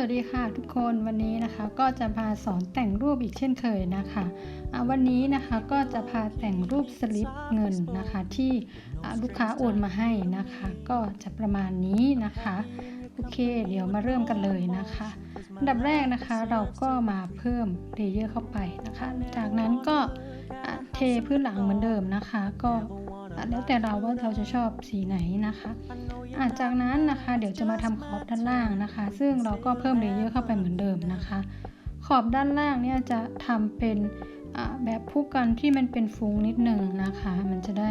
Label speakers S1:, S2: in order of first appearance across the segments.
S1: สวัสดีค่ะทุกคนวันนี้นะคะก็จะพาสอนแต่งรูปอีกเช่นเคยนะคะวันนี้นะคะก็จะพาแต่งรูปสลิปเงินนะคะที่ลูกค้าโอนมาให้นะคะ ก็จะประมาณนี้นะคะโอเค เดี๋ยวมาเริ่มกันเลยนะคะอันดับแรกนะคะเราก็มาเพิ่มเลเยอร์เข้าไปนะคะ จากนั้นก็เทพื้นหลังเหมือนเดิมนะคะ ก็ แล้วแต่เราว่าเราจะชอบสีไหนนะคะอะจากนั้นนะคะเดี๋ยวจะมาทำขอบด้านล่างนะคะ ซึ่งเราก็เพิ่มเลเยอร์เข้าไปเหมือนเดิมนะคะ ขอบด้านล่างเนี่ยจะทำเป็นแบบผู้กันที่มันเป็นฟุ้งนิดหนึ่งนะคะ มันจะได้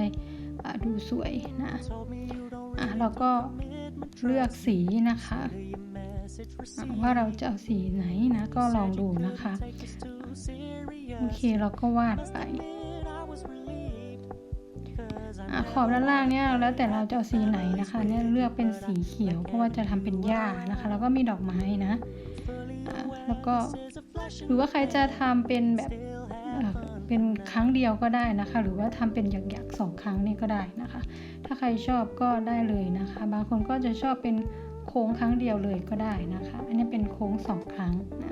S1: ดูสวยนะอะเราก็เลือกสีนะคะะว่าเราจะเอาสีไหนนะก็ลองดูนะคะ โอเคเราก็วาดไป ขอบด้านล่างเนี่ยแล้วแต่เราจะเอาสีไหนนะคะเนี่ยเลือกเป็นสีเขียว เพราะว่าจะทำเป็นหญ้านะคะ แล้วก็มีดอกไม้นะะแล้วก็หรือว่าใครจะทำเป็นแบบเป็นครั้งเดียวก็ได้นะคะ หรือว่าทำเป็นหยักๆสองครั้งนี่ก็ได้นะคะ ถ้าใครชอบก็ได้เลยนะคะ บางคนก็จะชอบเป็นโค้งครั้งเดียวเลยก็ได้นะคะ อันนี้เป็นโค้งสองครั้งนะ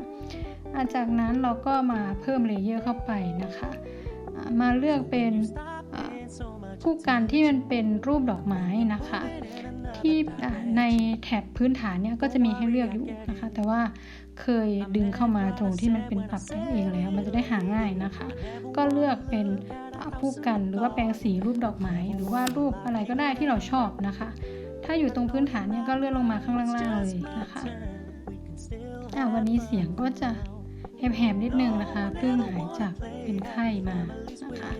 S1: ะจากนั้นเราก็มาเพิ่มเลเยอร์เข้าไปนะคะะมาเลือกเป็น อะผู้กันที่มันเป็นรูปดอกไม้นะคะ ที่ในแถบพื้นฐานเนี่ยก็จะมีให้เลือกอยู่นะคะ แต่ว่าเคยดึงเข้ามาตรงที่มันเป็นปรับแต่งเองแล้ว มันจะได้หาง่ายนะคะ ก็เลือกเป็นอ่าผู้กันหรือว่าแปรงสีรูปดอกไม้ หรือว่ารูปอะไรก็ได้ที่เราชอบนะคะ ถ้าอยู่ตรงพื้นฐานเนี่ยก็เลื่อนลงมาข้างล่างๆเลยนะคะอ่าวันนี้เสียงก็จะแหบๆนิดนึงนะคะเพิ่งหายจากเป็นไข้มานะคะ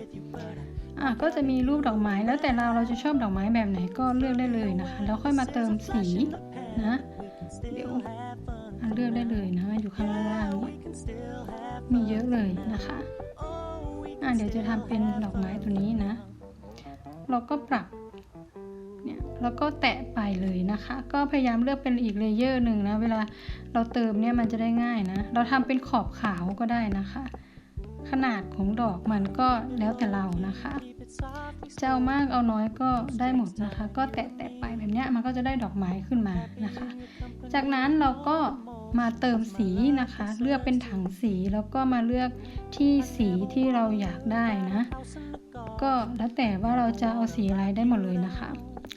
S1: อะก็จะมีรูปดอกไม้แล้วแต่เราเราจะชอบดอกไม้แบบไหนก็เลือกได้เลยนะคะ แล้วค่อยมาเติมสีนะ เดี๋ยวเลือกได้เลยนะอยู่ข้างล่างนี่ยมีเยอะเลยนะคะอะเดี๋ยวจะทำเป็นดอกไม้ตัวนี้นะ เราก็ปรับเนี่ยแล้วก็แตะไปเลยนะคะ ก็พยายามเลือกเป็นอีกเลเยอร์หนึ่งนะ เวลาเราเติมเนี่ยมันจะได้ง่ายนะ เราทำเป็นขอบขาวก็ได้นะคะ ขนาดของดอกมันก็แล้วแต่เรานะคะจะเอามากเอาน้อยก็ได้หมดนะคะ ก็แตะแตะไปแบบเนี้ยมันก็จะได้ดอกไม้ขึ้นมานะคะ จากนั้นเราก็มาเติมสีนะคะ เลือกเป็นถังสีแล้วก็มาเลือกที่สีที่เราอยากได้นะ ก็แล้วแต่ว่าเราจะเอาสีอะไรได้หมดเลยนะคะ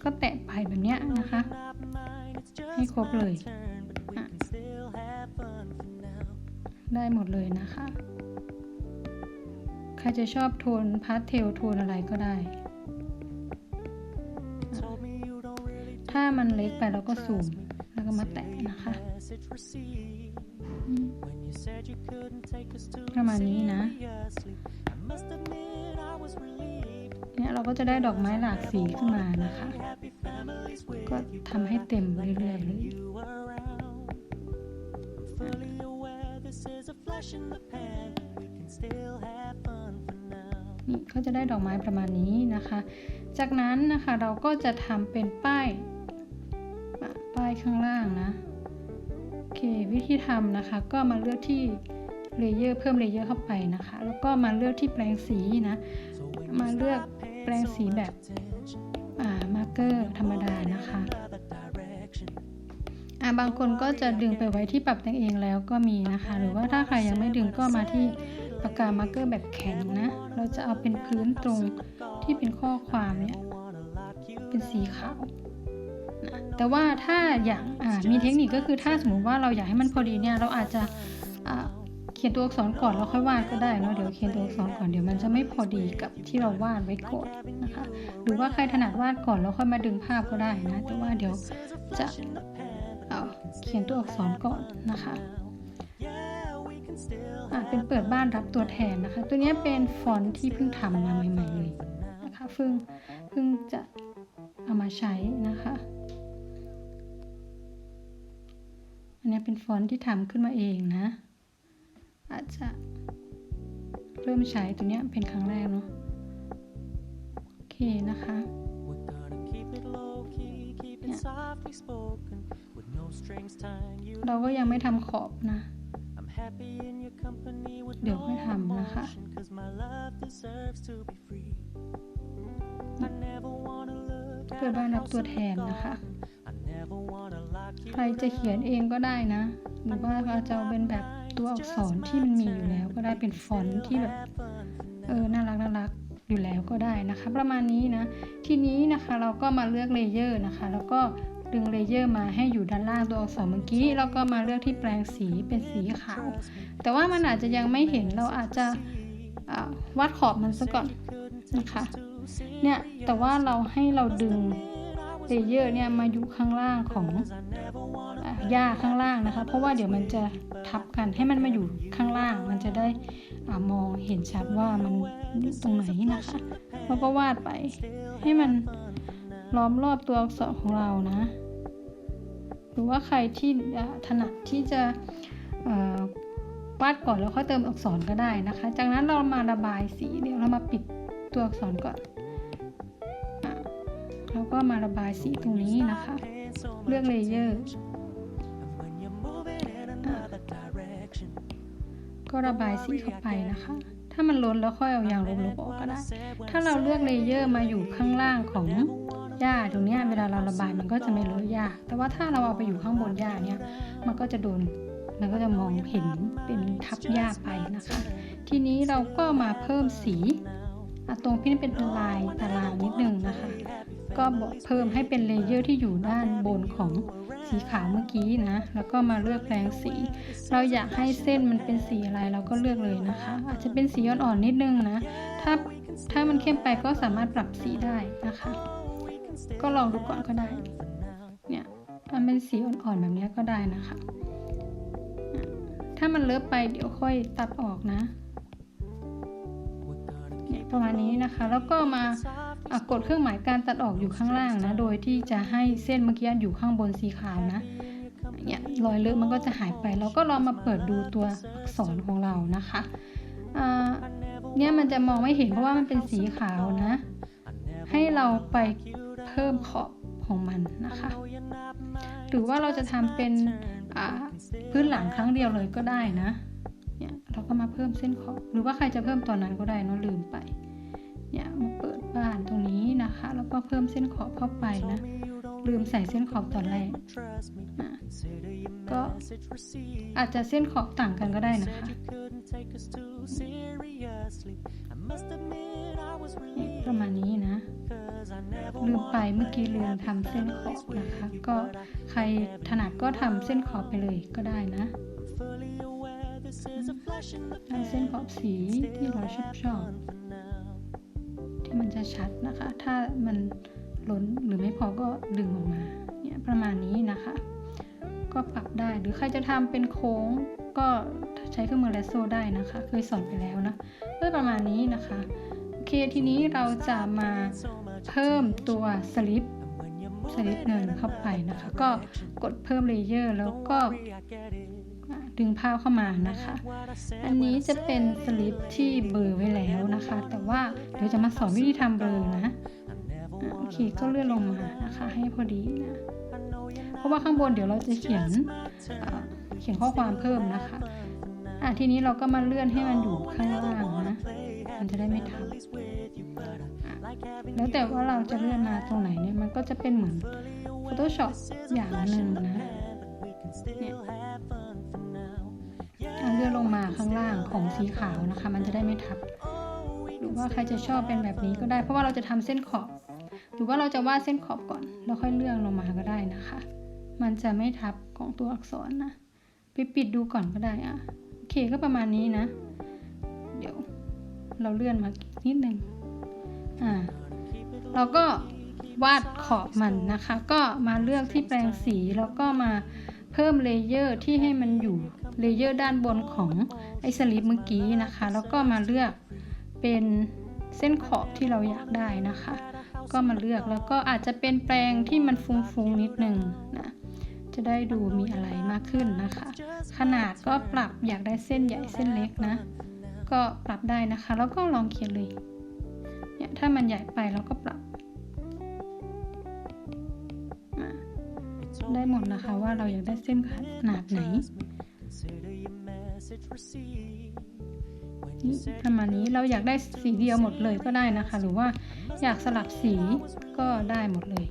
S1: ก็แตะไปแบบเนี้ยนะคะ ให้ครบเลยอะได้หมดเลยนะคะ ใครจะชอบโทนพาสเทลโทนอะไรก็ได้ ถ้ามันเล็กไปเราก็ซูมแล้วก็มาแตะนะคะประมาณนี้นะ เนี่ยเราก็จะได้ดอกไม้หลากสีขึ้นมานะคะ ก็ทำให้เต็มเรื่อยๆเลย ก็จะได้ดอกไม้ประมาณนี้นะคะ จากนั้นนะคะเราก็จะทำเป็นป้าย ป้ายข้างล่างนะโอเควิธีทำนะคะ ก็มาเลือกที่เลเยอร์เพิ่มเลเยอร์เข้าไปนะคะ แล้วก็มาเลือกที่แปรงสีนะ มาเลือกแปรงสีแบบมาร์กเกอร์ธรรมดานะคะอ่าบางคนก็จะดึงไปไว้ที่ปรับแต่งเองแล้วก็มีนะคะ หรือว่าถ้าใครยังไม่ดึงก็มาที่ ปากกามาร์กเกอร์แบบแข็งนะ เราจะเอาเป็นพื้นตรงที่เป็นข้อความเนี่ย เป็นสีขาวนะแต่ว่าถ้าอยากอ่ามีเทคนิคก็คือถ้าสมมติว่าเราอยากให้มันพอดีเนี่ย เราอาจจะเขียนตัวอักษรก่อนแล้วค่อยวาดก็ได้เนาะเดี๋ยวเขียนตัวอักษรก่อนเดี๋ยวมันจะไม่พอดีกับที่เราวาดไว้ก่อนนะคะ หรือว่าใครถนัดวาดก่อนแล้วค่อยมาดึงภาพก็ได้นะ แต่ว่าเดี๋ยวจะเเขียนตัวอักษรก่อนนะคะ เป็นเปิดบ้านรับตัวแทนนะคะ ตัวนี้เป็นฟอนต์ที่เพิ่งทำมาใหม่ๆเลยนะคะเพิ่งเพิ่งจะเอามาใช้นะคะอันนี้เป็นฟอนต์ที่ทำขึ้นมาเองนะ อาจจะเริ่มใช้ตัวนี้เป็นครั้งแรกเนาะโอเคนะคะเราก็ยังไม่ทำขอบนะ เดี๋ยวค่อยทำนะคะเปิดบ้านรับตัวแทนนะคะ ใครจะเขียนเองก็ได้นะหหรือว่าอาจจะเอาเป็นแบบตัวอักษรที่มันมีอยู่แล้วก็ได้เป็นฟอนต์ที่แบบเออน่ารักน่ารักอยู่แล้วก็ได้นะคะ ประมาณนี้นะ ทีนี้นะคะเราก็มาเลือกเลเยอร์นะคะ แล้วก็ ดึงเลเยอร์มาให้อยู่ด้านล่างตัวอักษรเมื่อกี้ แล้วก็มาเลือกที่แปลงสีเป็นสีขาว แต่ว่ามันอาจจะยังไม่เห็นเราอาจจะวาดขอบมันซะก่อนนะคะเนี่ยแต่ว่าเราให้เราดึงเลเยอร์เนี่ยมาอยู่ข้างล่างของหญ้าข้างล่างนะคะ เพราะว่าเดี๋ยวมันจะทับกันให้มันมาอยู่ข้างล่าง มันจะได้อมองเห็นชัดว่ามันตรงไหนนะคะแล้วก็วาดไปให้มัน ล้อมรอบตัวอักษรของเรานะ หรือว่าใครที่ถนัดที่จะวาดก่อนแล้วค่อยเติมอักษรก็ได้นะคะ จากนั้นเรามาระบายสีเดี๋ยวเรามาปิดตัวอักษรก่อนอแล้วก็มาระบายสีตรงนี้นะคะ เลือกเลเยอร์ก็ระบายสีเข้าไปนะคะ ถ้ามันล้นแล้วค่อยเอายางลบๆออกก็ได้ ถ้าเราเลือกเลเยอร์มาอยู่ข้างล่างของ หญ้าตรงนี้เวลาเราระบายมันก็จะไม่เลอะหญ้าแต่ว่าถ้าเราเอาไปอยู่ข้างบนหญ้าเนี้ยมันก็จะโดนมันก็จะมองเห็นเป็นทับหญ้าไปนะคะ ทีนี้เราก็มาเพิ่มสีตรงที่เป็นลายตารางนิดนึงนะคะ ก็บอกเพิ่มให้เป็นเลเยอร์ที่อยู่ด้านบนของสีขาวเมื่อกี้นะ แล้วก็มาเลือกแปลงสี เราอยากให้เส้นมันเป็นสีอะไรเราก็เลือกเลยนะคะ อาจจะเป็นสีอ่อนๆนิดนึงนะ ถ้าถ้ามันเข้มไปก็สามารถปรับสีได้นะคะ ก็ลองดูก่อนก็ได้ เนี่ยมันเป็นสีอ่อนๆแบบนี้ก็ได้นะคะ ถ้ามันเลอะไปเดี๋ยวค่อยตัดออกนะเนี่ยประมาณนี้นะคะ แล้วก็มากดเครื่องหมายการตัดออกอยู่ข้างล่างนะ โดยที่จะให้เส้นเมื่อกี้อยู่ข้างบนสีขาวนะเนี่ยรอยเลอะมันก็จะหายไป เราก็ลองมาเปิดดูตัวอักษรของเรานะคะเนี่ยมันจะมองไม่เห็นเพราะว่ามันเป็นสีขาวนะ ให้เราไป พิ่มขอบของมันนะคะ หรือว่าเราจะทำเป็นอ่าพื้นหลังครั้งเดียวเลยก็ได้นะเนี่ยเราก็มาเพิ่มเส้นขอบหรือว่าใครจะเพิ่มตอนนั้นก็ได้เนอะลืมไปเนี่ยมาเปิดบ้านตรงนี้นะคะ แล้วก็เพิ่มเส้นขอบเข้าไปนะ ลืมใส่เส้นขอบตอนแรกอะก็อาจจะเส้นขอบต่างกันก็ได้นะคะนี่ประมาณนี้นะ ลืมไปเมื่อกี้ลืมทำเส้นขอบนะคะ ก็ใครถนัดก็ทำเส้นขอบไปเลยก็ได้นะทำเส้นขอบสีที่เราชอบชอบที่มันจะชัดนะคะ ถ้ามัน ล้นหรือไม่พอก็ดึงออกมาเนี่ยประมาณนี้นะคะ ก็ปรับได้หรือใครจะทำเป็นโค้งก็ใช้เครื่องมือแลสโซได้นะคะ เคยสอนไปแล้วนะก็ประมาณนี้นะคะโอเคทีนี้เราจะมาเพิ่มตัวสลิปสลิปเงินเข้าไปนะคะ ก็กดเพิ่มเลเยอร์แล้วก็ดึงภาพเข้ามานะคะ อันนี้จะเป็นสลิปที่เบอร์ไว้แล้วนะคะ แต่ว่าเดี๋ยวจะมาสอนวิธีทำเบอร์นะ โอเคก็เลื่อนลงมานะคะ ให้พอดีนะเพราะว่าข้างบนเดี๋ยวเราจะเขียนเขียนข้อความเพิ่มนะคะอะทีนี้เราก็มาเลื่อนให้มันอยู่ข้างล่างนะมันจะได้ไม่ทับแล้วแต่ว่าเราจะเลื่อนมาตรงไหนเนี่ยมันก็จะเป็นเหมือน Photoshop อย่างหนึ่งนะเนี่ยเลื่อนลงมาข้างล่างของสีขาวนะคะ มันจะได้ไม่ทับ หรือว่าใครจะชอบเป็นแบบนี้ก็ได้ เพราะว่าเราจะทำเส้นขอบ รือว่าเราจะวาดเส้นขอบก่อน แล้วค่อยเลื่อนลงมาก็ได้นะคะ มันจะไม่ทับของตัวอักษรนะไปปิดดูก่อนก็ได้อะโอเคก็ประมาณนี้นะ เดี๋ยวเราเลื่อนมานิดนึงอ่าเราก็วาดขอบมันนะคะ ก็มาเลือกที่แปลงสีแล้วก็มาเพิ่มเลเยอร์ที่ให้มันอยู่เลเยอร์ด้านบนของไอสลิปเมื่อกี้นะคะ แล้วก็มาเลือกเป็นเส้นขอบที่เราอยากได้นะคะ ก็มาเลือกแล้วก็อาจจะเป็นแปลงที่มันฟุ้งๆนิดนึงนะจะได้ดูมีอะไรมากขึ้นนะคะ ขนาดก็ปรับอยากได้เส้นใหญ่เส้นเล็กนะ ก็ปรับได้นะคะ แล้วก็ลองเขียนเลยเนี่ยถ้ามันใหญ่ไปเราก็ปรับได้หมดนะคะว่าเราอยากได้เส้นขนาดไหน ประมาณนี้เราอยากได้สีเดียวหมดเลยก็ได้นะคะ หรือว่าอยากสลับสีก็ได้หมดเลย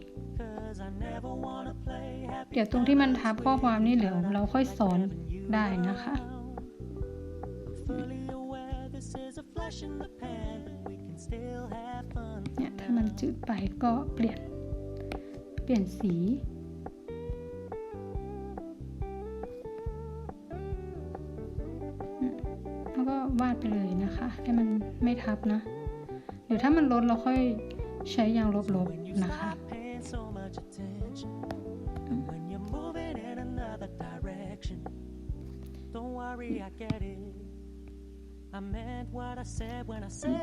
S1: เดี๋ยวตรงที่มันทับข้อความนี่เดี๋ยวเราค่อยสอนได้นะคะเนี่ยถ้ามันจืดไปก็เปลี่ยน เปลี่ยนสี วก็วาดไปเลยนะคะ ให้มันไม่ทับนะหรือถ้ามันลดเราค่อยใช้ยางลบๆนะคะ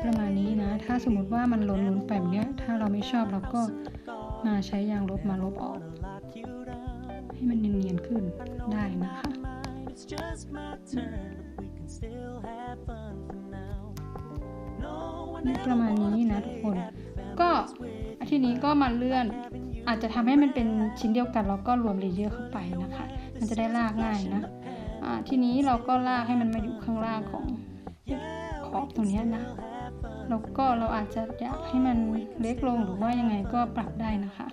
S1: ประมาณนี้นะ ถ้าสมมติว่ามันล้นๆไปแบบเนี้ยถ้าเราไม่ชอบเราก็มาใช้ยางลบมาลบออก ให้มันเนียนๆขึ้นได้นะคะ
S2: Mine, it's just my turn, but we can still have fun for now. No one
S1: ประมาณนี้นะทุกคน ก็อาทีนี้ก็มาเลื่อน อาจจะทำให้มันเป็นชิ้นเดียวกันแล้วก็รวมเลเยอร์เข้าไปนะคะ มันจะได้ลากง่ายนะอ่าทีนี้เราก็ลากให้มันมาอยู่ข้างล่างของขอบตรงเนี้ยนะแล้วก็เราอาจจะอยากให้มันเล็กลงหรือว่ายังไงก็ปรับได้นะคะ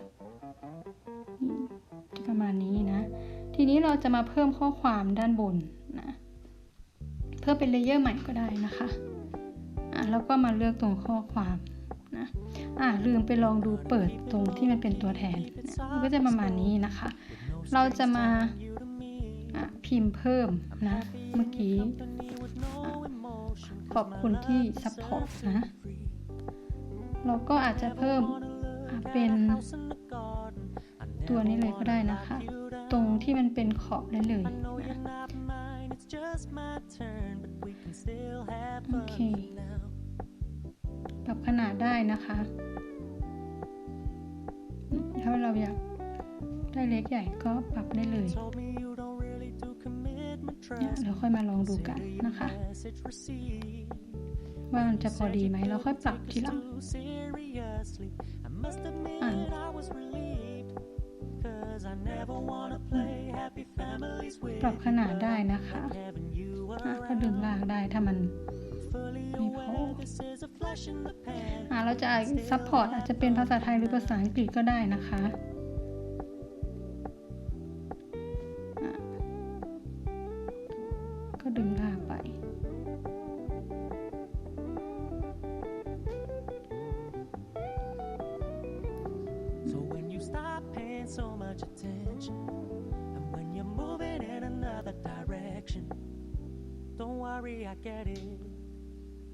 S1: อืมจะประมาณนี้นะ ทีนี้เราจะมาเพิ่มข้อความด้านบนนะ เพื่อเป็นเลเยอร์ใหม่ก็ได้นะคะอะแล้วก็มาเลือกตรงข้อความนะอะลืมไปลองดูเปิดตรงที่มันเป็นตัวแทนนะมันก็จะประมาณนี้นะคะ เราจะมาะพิมพ์เพิ่มนะ เมื่อกี้ขอบคุณที่ซัพพอร์ตนะเราก็อาจจะเพิ่มเป็นตัวนี้เลยก็ได้นะคะ ตรงที่มันเป็นขอบได้เลยนะ
S2: just my turn, but we can still have
S1: โอ
S2: fun
S1: เค
S2: now.
S1: ปรับขนาดได้นะคะ ถ้าเราอยากได้เล็กใหญ่ก็ปรับได้เลย
S2: Told me you don't really do commitment
S1: เนี่ย
S2: trust.
S1: เราค่อยมาลองดูกันนะคะ
S2: Message received.
S1: ว่ามันจะพอดีไหม เราค่อยปรับทีหลัง
S2: Too seriously. I
S1: ปรับขนาดได้นะคะ
S2: having you
S1: อะ
S2: around.
S1: ก็ดึงลากได้ถ้ามัน
S2: Fully
S1: Maybe
S2: aware
S1: hold.
S2: this is a flash in the pan.
S1: อะเราจะซัพพอร์ตอาจจะเป็นภาษาไทยหรือภาษาอังกฤษก็ได้นะคะ
S2: much attention, and when you're moving in another direction, don't worry, I get it.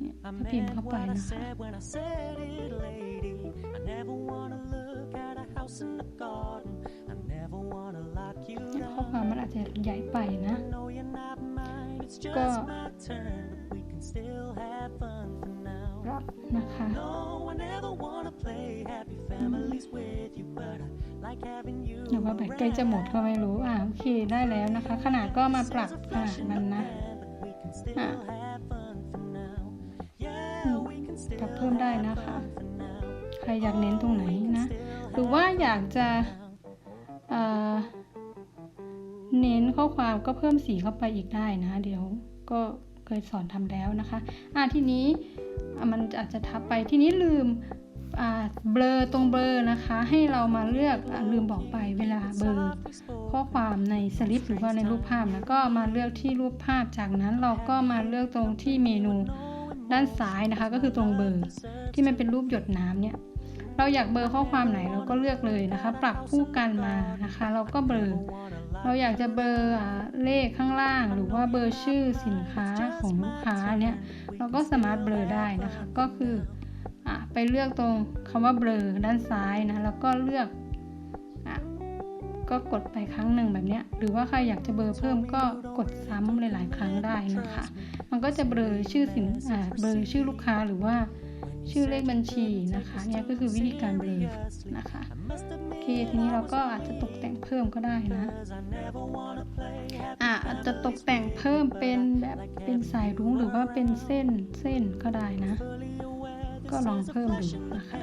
S1: เนี่ย
S2: I
S1: ก็พิมพ์
S2: meant
S1: เข้าไป
S2: what I
S1: นะคะ
S2: said when I said it, lady. I never wanna look at a house in the garden. I never wanna lock you
S1: เนี่ยข้อ
S2: down.
S1: ความมันอาจจะใหญ่ไปนะ
S2: No, you're not mine. It's
S1: Go.
S2: just my turn. But we can still have fun for now.
S1: ปรับนะคะ
S2: No, I never wanna play happy Families with you, but I like having you.
S1: หรือว่าแบตใกล้จะหมดก็ไม่รู้ อ่าโอเคได้แล้วนะคะ ขนาดก็มาปรับขนาดมันนะอะ
S2: อืม
S1: ปรับเพิ่มได้นะคะ ใครอยากเน้นตรงไหนนะ หรือว่าอยากจะเอ่อเน้นข้อความก็เพิ่มสีเข้าไปอีกได้นะ เดี๋ยวก็เคยสอนทำแล้วนะคะ อ่าทีนี้อะมันอาจจะทับไปทีนี้ลืมอ่า เบลอตรงเบลอนะคะ ให้เรามาเลือกอลืมบอกไปเวลาเบลอข้อความในสลิปหรือว่าในรูปภาพนะก็มาเลือกที่รูปภาพจากนั้นเราก็มาเลือกตรงที่เมนูด้านซ้ายนะคะ ก็คือตรงเบอร์ที่มันเป็นรูปหยดน้ำเนี่ยเราอยากเบอร์ข้อความไหนเราก็เลือกเลยนะคะ ปรับคู่กันมานะคะ เราก็เบอร์เราอยากจะเบอร์อ่าเลขข้างล่าง หรือว่าเบอร์ชื่อสินค้าของลูกค้าเนี่ย เราก็สามารถเบลอได้นะคะ ก็คือ อะไปเลือกตรงคำว่าเบลอด้านซ้ายนะ แล้วก็เลือกอะก็กดไปครั้งหนึ่งแบบนี้หรือว่าใครอยากจะเบลอเพิ่มก็กดซ้ำหลาย ๆ ครั้งได้นะคะ มันก็จะเบลอชื่อสินอ่าเบลอชื่อลูกค้าหรือว่าชื่อเลขบัญชีนะคะเนี่ยก็คือวิธีการเบลอนะคะโอเคทีนี้เราก็อาจจะตกแต่งเพิ่มก็ได้นะอะอาจจะตกแต่งเพิ่มเป็นแบบเป็นสายรุ้งหรือว่าเป็นเส้นเส้นก็ได้นะ ก็ลองเพิ่มดูนะคะ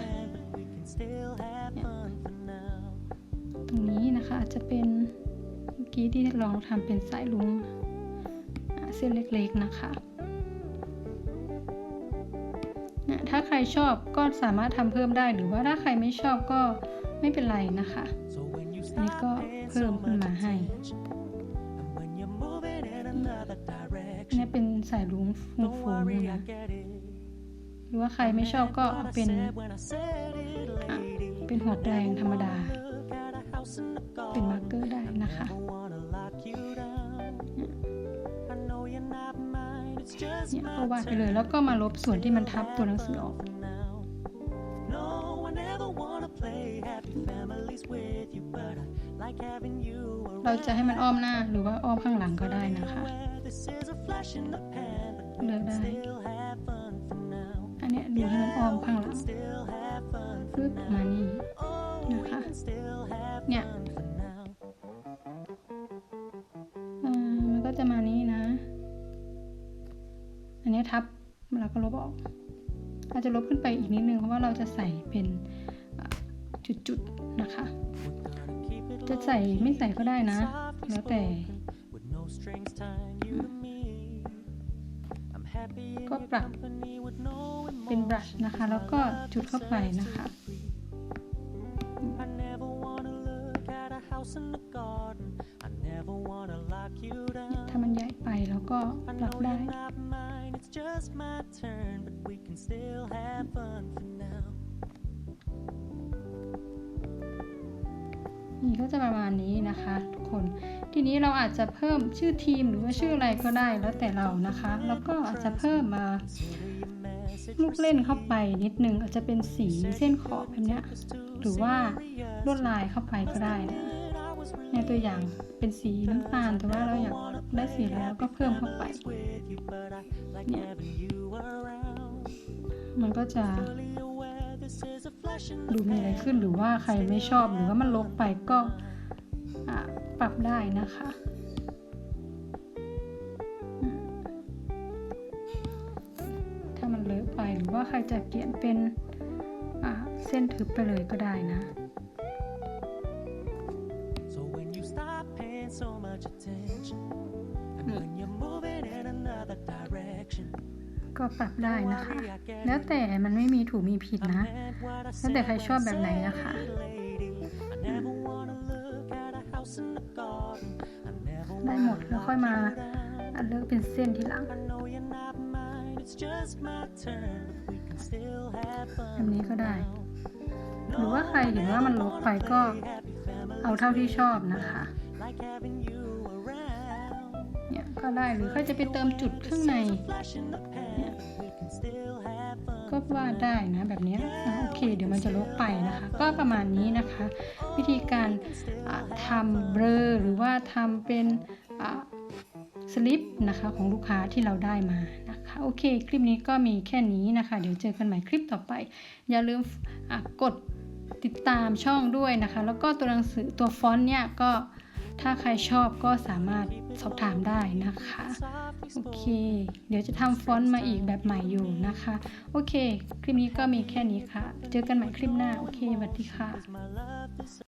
S1: ตรงนี้นะคะอาจจะเป็นเมื่อกี้ที่ลองทำเป็นสายรุ้งเส้นเล็กๆนะคะนี่ยถ้าใครชอบก็สามารถทำเพิ่มได้หรือว่าถ้าใครไม่ชอบก็ไม่เป็นไรนะคะ
S2: อั
S1: นนี้ก็เพิ่มขึ้นมาให้
S2: น another
S1: อัน
S2: direction.
S1: นี้เป็นสายรุ้งฟู
S2: Don't
S1: ฟูๆนะ หรือว่าใครไม่ชอบก็เป็นเป็นหัวแดงธรรมดา เป็นมาร์เกอร์ได้นะคะเนี่ยก็วาดไปเลยแล้วก็มาลบส่วนที่มันทับตัวหนังสือออกเราจะให้มันอ้อมหน้าหรือว่าอ้อมข้างหลังก็ได้นะคะ เลือกได้ เนี้ยดูให้มันอ้อมข้างหลัง
S2: Still have fun for
S1: ปึ๊บมานี่
S2: Oh, we
S1: นะคะ
S2: can still have
S1: เนี่ย
S2: fun for now.
S1: อ่ามันก็จะมานี้นะ อันนี้ทับแล้วก็ลบออก อาจจะลบขึ้นไปอีกนิดนึงเพราะว่าเราจะใส่เป็นอ่าจุดๆนะคะ
S2: Keep it
S1: จะใส่ไม่ใส่ก็ได้นะ
S2: softly
S1: แล้วแต่
S2: spoken, with no strings tying you to me. I'm happy in
S1: ก็
S2: your
S1: ปรับ
S2: company with no
S1: เป็นบรัชนะคะ แล้วก็จุดเข้าไปนะคะ
S2: I never wanna look at a house in the garden. I never wanna lock you down.
S1: ถ้ามันใหญ่ไปแล้วก็
S2: I
S1: ปรับ
S2: know
S1: ได้
S2: you're not mine, it's just my turn, but we can still have fun for now.
S1: นี่ก็จะประมาณนี้นะคะทุกคน ทีนี้เราอาจจะเพิ่มชื่อทีมหรือว่าชื่ออะไรก็ได้แล้วแต่เรานะคะ แล้วก็อาจจะเพิ่มมา ลูกเล่นเข้าไปนิดนึงอาจจะเป็นสีเส้นขอบแบบเนี้ยหรือว่าลวดลายเข้าไปก็ได้นะในตัวอย่างเป็นสีน้ำตาลแต่ว่าเราอยากได้สีอะไรเราก็เพิ่มเข้าไปเนี่ยมันก็จะดูมีอะไรขึ้นหรือว่าใครไม่ชอบหรือว่ามันลกไปก็ปรับได้นะคะ รือว่าใครจะเปลี่ยนเป็นอะเส้นทึบไปเลยก็ได้นะ
S2: So when you stop paying so much attention, and when you're moving in another direction,
S1: ก็ปรับได้นะคะ แล้วแต่มันไม่มีถูกมีผิดนะ
S2: meant what I
S1: แล้วแต่
S2: said
S1: ใคร
S2: when
S1: ชอบ
S2: I
S1: แบบไหน
S2: said
S1: นะคะ
S2: it, lady. I never wanna look at a house in the garden. I never
S1: ได้หมด
S2: wanna
S1: แล้วค่อยมา
S2: lock you down.
S1: อัดเลือกเป็นเส้นทีหลัง
S2: mine, it's just my turn. but We can still have
S1: แบบ
S2: fun.
S1: นี้ก็ได้
S2: now.
S1: หรือว่าใครเห็นว่ามันรกไปก็
S2: Happy family
S1: เอาเท่าที่ชอบนะคะ
S2: like having you around.
S1: เนี่ยก็ได้หรือใครจะไปเติมจุดข้างใน
S2: Flash in the pan, we can still have fun.
S1: ก็วาดได้นะแบบเนี้ยอะโอเค เดี๋ยวมันจะลบไปนะคะ ก็ประมาณนี้นะคะ วิธีการอะทำเบลอหรือว่าทำเป็นอะสลิปนะคะของลูกค้าที่เราได้มานะคะ โอเค คลิปนี้ก็มีแค่นี้นะคะ เดี๋ยวเจอกันใหม่คลิปต่อไป อย่าลืมกดติดตามช่องด้วยนะคะ แล้วก็ตัวหนังสือตัวฟอนต์เนี่ยก็ถ้าใครชอบก็สามารถสอบถามได้นะคะ โอเค เดี๋ยวจะทำฟอนต์มาอีกแบบใหม่อยู่นะคะ โอเค คลิปนี้ก็มีแค่นี้ค่ะ เจอกันใหม่คลิปหน้า โอเคสวัสดีค่ะ